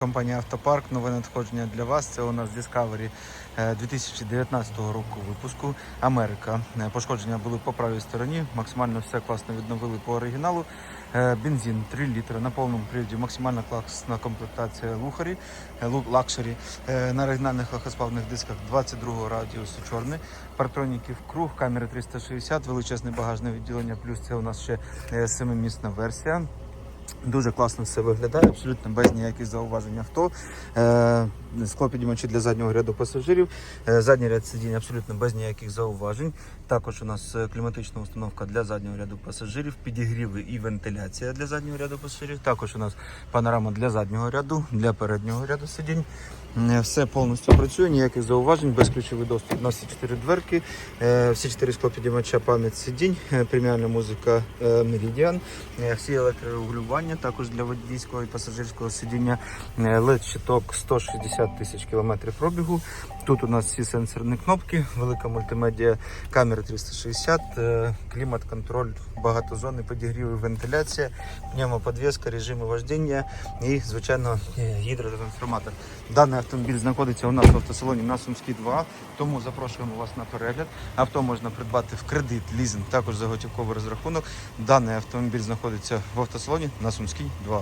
Компанія Автопарк, нове надходження для вас. Це у нас Discovery е, 2019 року випуску. Америка. Е, Пошкодження були по правій стороні. Максимально все класно відновили по оригіналу. Е, Бензин 3 літри на повному приводі. Максимальна класна комплектація лухарі, е, лакшері. Е, На оригінальних легкосплавних дисках 22 радіусу чорний. Партроніків круг, камери 360, величезне багажне відділення. Плюс це у нас ще е, семимісна версія. Дуже класно все виглядає, абсолютно без ніяких зауважень авто. скло склопідіймачі для заднього ряду пасажирів. Е, задній ряд сидінь абсолютно без ніяких зауважень. Також у нас е, кліматична установка для заднього ряду пасажирів, підігріви і вентиляція для заднього ряду пасажирів. Також у нас панорама для заднього ряду, для переднього ряду сидінь. Е, Все повністю працює, ніяких зауважень, безключовий доступ. У нас чотири дверки, е, всі чотири склопідіймача, пам'ять сидінь, е, преміальна музика е, всі електрорегулювання, також для водійського і пасажирського сидіння, led щиток 160 тисяч кілометрів пробігу. Тут у нас всі сенсорні кнопки, велика мультимедіа, камера 360, е, клімат-контроль, багатозонний підігрів і вентиляція, пневмоподвеска, режими вождіння і, звичайно, гідротрансформатор. Даний автомобіль знаходиться у нас в автосалоні на Сумській 2, тому запрошуємо вас на перегляд. Авто можна придбати в кредит, лізинг, також за готівковий розрахунок. Даний автомобіль знаходиться в автосалоні на Сумській 2.